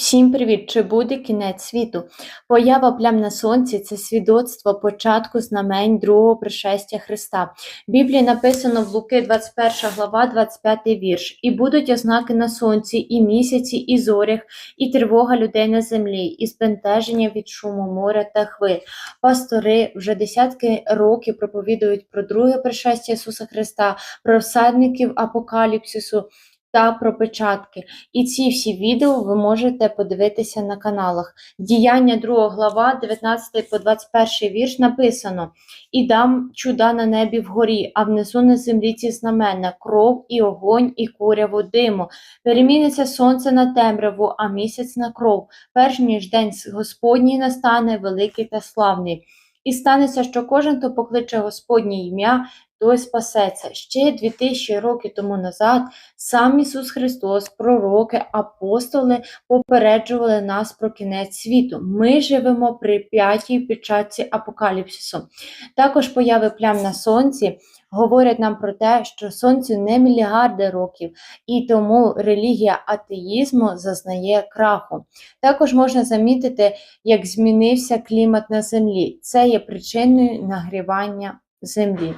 Всім привіт! Чи буде кінець світу? Поява плям на сонці це свідоцтво початку знамень другого пришестя Христа. В Біблії написано в Луки 21 глава, 25 вірш. І будуть ознаки на сонці, і місяці, і зорях, і тривога людей на землі, і збентеження від шуму моря та хвиль. Пастори вже десятки років проповідують про друге пришестя Ісуса Христа, про всадників апокаліпсису та про печатки. І ці всі відео ви можете подивитися на каналах. Діяння 2 глава, 19 по 21 вірш написано: І дам чуда на небі вгорі, а внизу на землі ці знамена, кров і огонь, і куряву диму. Переміниться сонце на темряву, а місяць на кров, перш ніж день Господній настане великий та славний. І станеться, що кожен, хто покличе Господнє ім'я, той спасеться. Ще дві тисячі років тому назад сам Ісус Христос, пророки, апостоли попереджували нас про кінець світу. Ми живемо при п'ятій печатці апокаліпсису. Також появи плям на сонці говорять нам про те, що сонцю не мільярди років, і тому релігія атеїзму зазнає краху. Також можна замітити, як змінився клімат на землі. Це є причиною нагрівання землі.